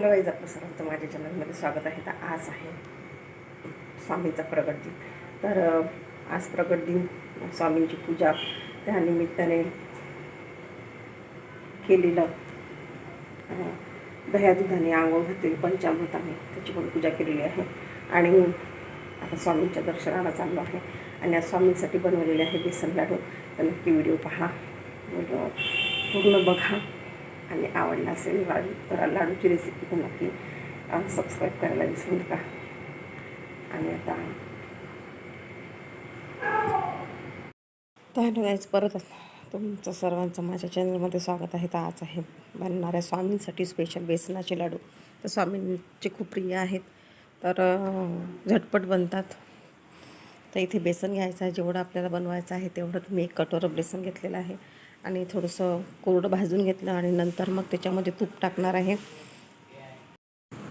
Hello wise आपलं सर्वांचं माझ्या चॅनलमध्ये स्वागत आहे. तर आज आहे स्वामीचा प्रगट दिन. तर आज प्रगट दिन स्वामींची पूजा त्या निमित्ताने केलेलं दह्या दुधाने आंघोळ घातलेली पंचामृताने त्याची पण पूजा केलेली आहे. आणि आता स्वामींच्या दर्शनाला चाललो आहे. आणि आज स्वामींसाठी बनवलेले आहे बेसन लाडू. तर नक्की व्हिडिओ पहा. पूर्ण बघा. आणि आवडला असेल लाडू तर लाडूची रेसिपी पण नक्की सबस्क्राईब करायला विसरू नका. आणि आता तर हॅलो परत तुमचं सर्वांचं माझ्या चॅनलमध्ये स्वागत आहे. तर आज आहे बनणाऱ्या स्वामींसाठी स्पेशल बेसनाचे लाडू. तर स्वामींचे खूप प्रिय आहेत. तर झटपट बनतात. तर इथे बेसन घ्यायचं आहे जेवढं आपल्याला बनवायचं आहे तेवढं तुम्ही एक कटोरं बेसन घेतलेलं आहे. आणि थोडंसं कोरडं भाजून घेतलं आणि नंतर मग त्याच्यामध्ये तूप टाकणार आहे.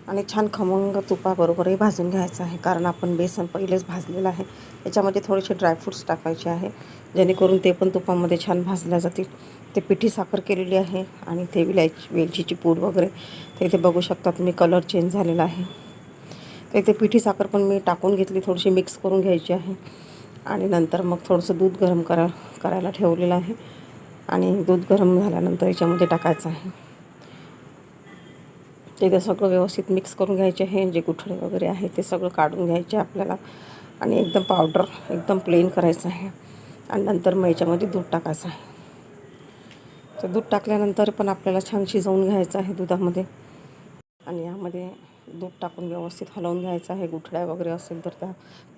आणि छान खमंग तुपाबरोबरही भाजून घ्यायचं आहे कारण आपण बेसन पहिलेच भाजलेलं आहे. याच्यामध्ये थोडेसे ड्रायफ्रूट्स टाकायचे आहे जेणेकरून ते पण तुपामध्ये छान भाजल्या जातील. ते पिठी साखर केलेली आहे आणि ते विलायची वेलचीची पूड वगैरे ते इथे बघू शकता तुम्ही कलर चेंज झालेला आहे. तर इथे पिठी साखर पण मी टाकून घेतली थोडीशी मिक्स करून घ्यायची आहे. आणि नंतर मग थोडंसं दूध गरम करा करायला ठेवलेलं आहे. आणि दूध गरम झाल्यानंतर याच्यामध्ये टाकायचं आहे. ते सगळं व्यवस्थित मिक्स करून घ्यायचे आहे. जे गुठळे वगैरे आहे ते सगळं काढून घ्यायचे आपल्याला. आणि एकदम पावडर एकदम प्लेन करायचं आहे. आणि नंतर मग याच्यामध्ये दूध टाकायचं आहे. तर दूध टाकल्यानंतर पण आपल्याला छान शिजवून घ्यायचं आहे दुधामध्ये. आणि यामध्ये दूध टाकून व्यवस्थित हलवून घ्यायचं आहे. गुठळ्या वगैरे असेल तर त्या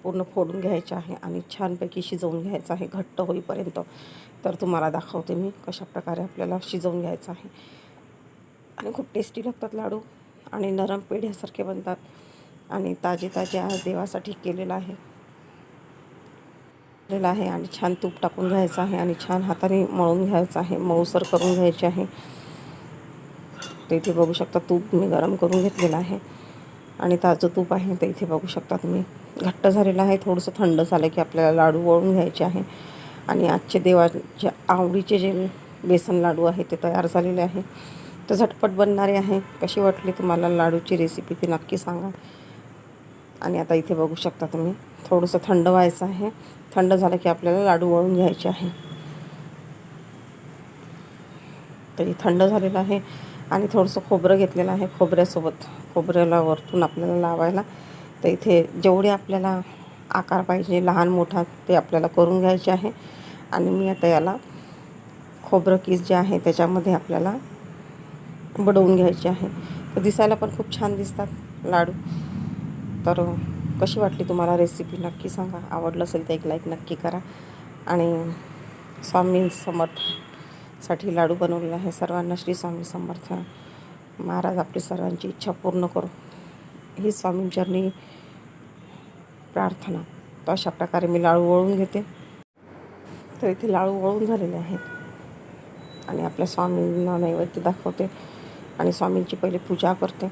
पूर्ण फोडून घ्यायच्या आहे आणि छानपैकी शिजवून घ्यायचं आहे घट्ट होईपर्यंत. तर तुम्हाला दाखवते मी कशा प्रकारे आपल्याला शिजवून घ्यायचं आहे. आणि खूप टेस्टी लागतात लाडू आणि नरम पेढ्यासारखे बनतात आणि ताजे ताजे आज देवासाठी केलेलं आहे. केलेलं आहे आणि छान तूप टाकून घ्यायचं आहे आणि छान हाताने मळून घ्यायचं आहे. मऊसर करून घ्यायचे आहे. ते इथे बघू शकता तूप मी गरम करून घेतलेलं आहे. आणि ताजं तूप आहे तर इथे बघू शकता तुम्ही. घट्ट झालेलं आहे थोडंसं थंड झालं की आपल्याला लाडू वळून घ्यायचे आहे. आणि आजचे देवाचे आवडीचे जे बेसन लाडू आहे ते तयार झालेले आहे. तर झटपट बनणारे आहे. कशी वाटली तुम्हाला लाडूची रेसिपी ती नक्की सांगा. आणि आता इथे बघू शकता तुम्ही थोडंसं थंड व्हायचं आहे. थंड झालं की आपल्याला लाडू वळून घ्यायचे आहे. तरी थंड झालेलं आहे. आणि थोडंसं खोबरं घेतलेलं आहे खोबऱ्यासोबत. खोबऱ्याला वरतून आपल्याला लावायला. तर इथे जेवढे आपल्याला आकार पाहिजे लहान मोठा ते आपल्याला करून घ्यायचे आहे. आणि मी आता याला खोबरं किस जे आहे त्याच्यामध्ये आपल्याला बडवून घ्यायचे आहे. तर दिसायला पण खूप छान दिसतात लाडू. तर कशी वाटली तुम्हाला रेसिपी नक्की सांगा. आवडलं असेल तर एक लाईक नक्की करा. आणि स्वामी सर्वांसाठी लाडू बनवलेला आहे. सर्वांना श्री स्वामी समर्थ महाराज आपली सर्वांची इच्छा पूर्ण करो. ही स्वामींचरणी प्रार्थना. तर अशा प्रकारे मी लाडू वळून घेते. तर इथे लाडू वळून झालेले आहेत. आणि आपल्या स्वामींना नैवेद्य दाखवते. आणि स्वामींची पहिले पूजा करते.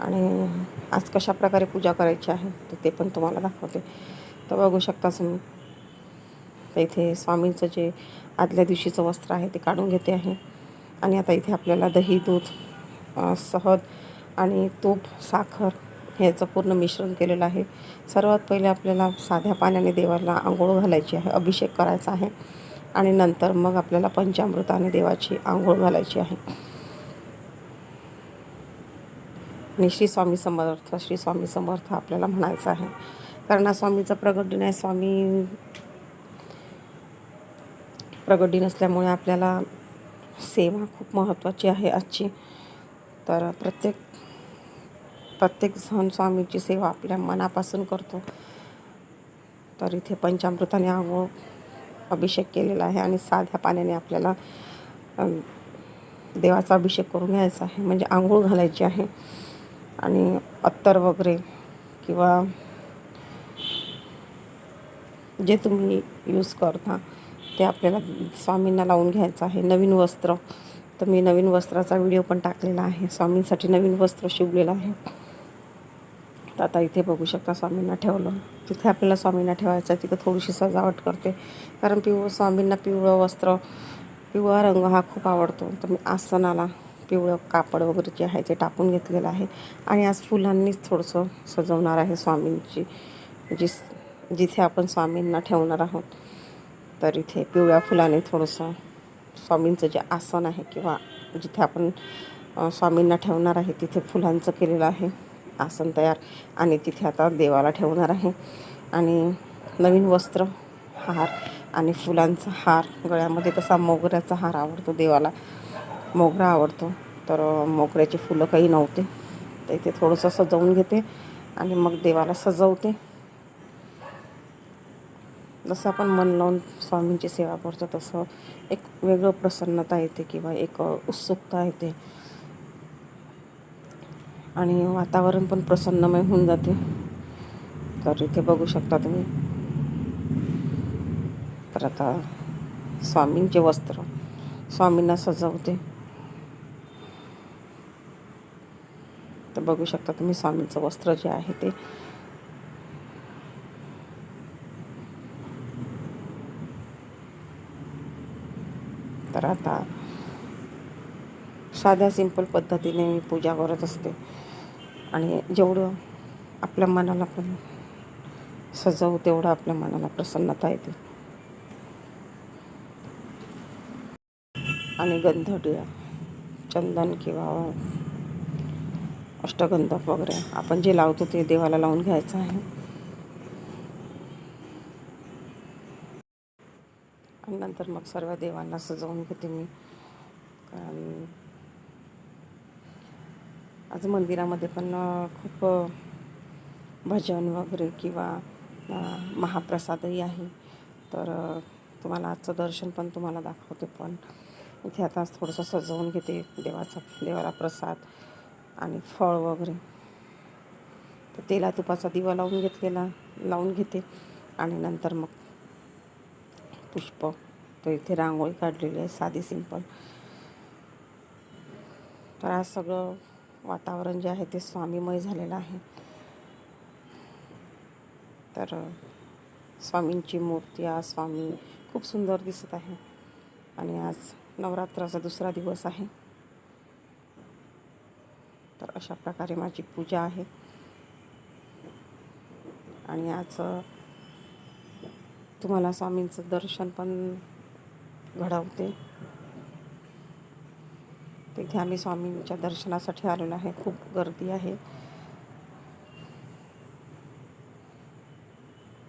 आणि आज कशा प्रकारे पूजा करायची आहे तर ते पण तुम्हाला दाखवते. तर बघू शकता तुम्ही. तर इथे स्वामींचं जे आदल्या दिवशीचं वस्त्र आहे ते काढून घेते आहे. आणि आता इथे आपल्याला दही दूध सहद आणि तूप साखर ह्याचं पूर्ण मिश्रण केलेलं आहे. सर्वात पहिले आपल्याला साध्या पाण्याने देवाला आंघोळ घालायची आहे अभिषेक करायचा आहे. आणि नंतर मग आपल्याला पंचामृताने देवाची आंघोळ घालायची आहे. आणि श्री स्वामी समर्थ श्री स्वामी समर्थ आपल्याला म्हणायचं आहे. कारण स्वामीचं प्रगट दिन आहे स्वामी प्रगट नसल्यामुळे आपल्याला सेवा खूप महत्त्वाची आहे आजची. तर प्रत्येक प्रत्येक सण स्वामीची सेवा आपल्या मनापासून करतो. तर इथे पंचामृताने आंघोळ अभिषेक केलेला आहे आणि साध्या पाण्याने आपल्याला देवाचा अभिषेक करून घ्यायचा आहे. म्हणजे आंघोळ घालायची आहे. आणि अत्तर वगैरे किंवा जे तुम्ही यूज करता ते आपल्याला स्वामींना लावून घ्यायचं आहे. नवीन वस्त्र. तर मी नवीन वस्त्राचा व्हिडिओ पण टाकलेला आहे. स्वामींसाठी नवीन वस्त्र शिवलेलं आहे. तर आता इथे बघू शकता स्वामींना ठेवलं. तिथे आपल्याला स्वामींना ठेवायचं आहे तिथं थोडीशी सजावट करते. कारण पिवळं स्वामींना पिवळं वस्त्र पिवळा रंग हा खूप आवडतो. तर मी आसनाला पिवळं कापड वगैरे जे आहे ते टाकून घेतलेलं आहे. आणि आज फुलांनीच थोडंसं सजवणार आहे स्वामींची. जी जिथे आपण स्वामींना ठेवणार आहोत. तर इथे पिवळ्या फुलाने थोडंसं स्वामींचं जे आसन आहे किंवा जिथे आपण स्वामींना ठेवणार आहे तिथे फुलांचं केलेलं आहे आसन तयार. आणि तिथे आता देवाला ठेवणार आहे. आणि नवीन वस्त्र हार आणि फुलांचा हार गळ्यामध्ये तसा मोगऱ्याचा हार आवडतो देवाला. मोगरा आवडतो. तर मोगऱ्याची फुलं काही नव्हते. तर इथे थोडंसं सजवून घेते आणि मग देवाला सजवते. जसं आपण मन लावून स्वामींची सेवा करतो तसं एक वेगळं प्रसन्नता येते किंवा एक उत्सुकता येते. आणि वातावरण पण प्रसन्नमय होऊन जाते. तर इथे बघू शकता तुम्ही. तर आता स्वामींचे वस्त्र स्वामींना सजवते. तर बघू शकता तुम्ही स्वामींचं वस्त्र जे आहे ते तर आता साध्या सिंपल पद्धतीने मी पूजा करत असते. आणि जेवढं आपल्या मनाला पण सजवू तेवढं आपल्या मनाला प्रसन्नता येते. आणि गंधटिया चंदन किंवा अष्टगंधक वगैरे आपण जे लावतो ते देवाला लावून घ्यायचं आहे आणि नंतर मग सर्व देवांना सजवून घेते मी. कारण आज मंदिरामध्ये पण खूप भजन वगैरे किंवा महाप्रसादही आहे. तर तुम्हाला आजचं दर्शन पण तुम्हाला दाखवते पण इथे आता थोडंसं सजवून घेते देवाचा देवाला प्रसाद आणि फळ वगैरे. तर तेला तुपाचा दिवा लावून घेतलेला लावून घेते आणि नंतर मग पुष्प तर इथे रांगोळी काढलेली आहे साधी सिंपल तर आज सगळं वातावरण जे आहे ते स्वामीमय झालेलं आहे. तर स्वामींची मूर्ती आज स्वामी खूप सुंदर दिसत आहे. आणि आज नवरात्राचा दुसरा दिवस आहे. तर अशा प्रकारे माझी पूजा आहे. आणि आज तुम्हाला स्वामींचं दर्शन पण घडवते. तिथे आम्ही स्वामींच्या दर्शनासाठी आलेलो आहे. खूप गर्दी आहे.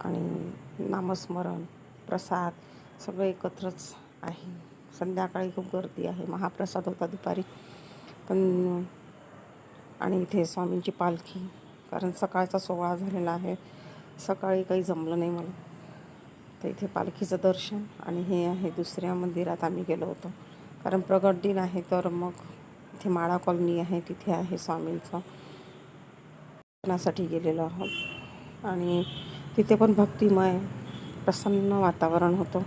आणि नामस्मरण प्रसाद सगळं एकत्रच आहे. संध्याकाळी खूप गर्दी आहे. महाप्रसाद होता दुपारी. पण आणि इथे स्वामींची पालखी कारण सकाळचा सोहळा झालेला आहे. सकाळी काही जमलं नाही मला. तर इथे पालखीचं दर्शन आणि हे आहे दुसऱ्या मंदिरात आम्ही गेलो होतो. कारण प्रगट दिन आहे तर मग इथे माळा कॉलनी आहे तिथे आहे स्वामींचं दर्शनासाठी गेलेलो आहोत. आणि तिथे पण भक्तिमय प्रसन्न वातावरण होतं.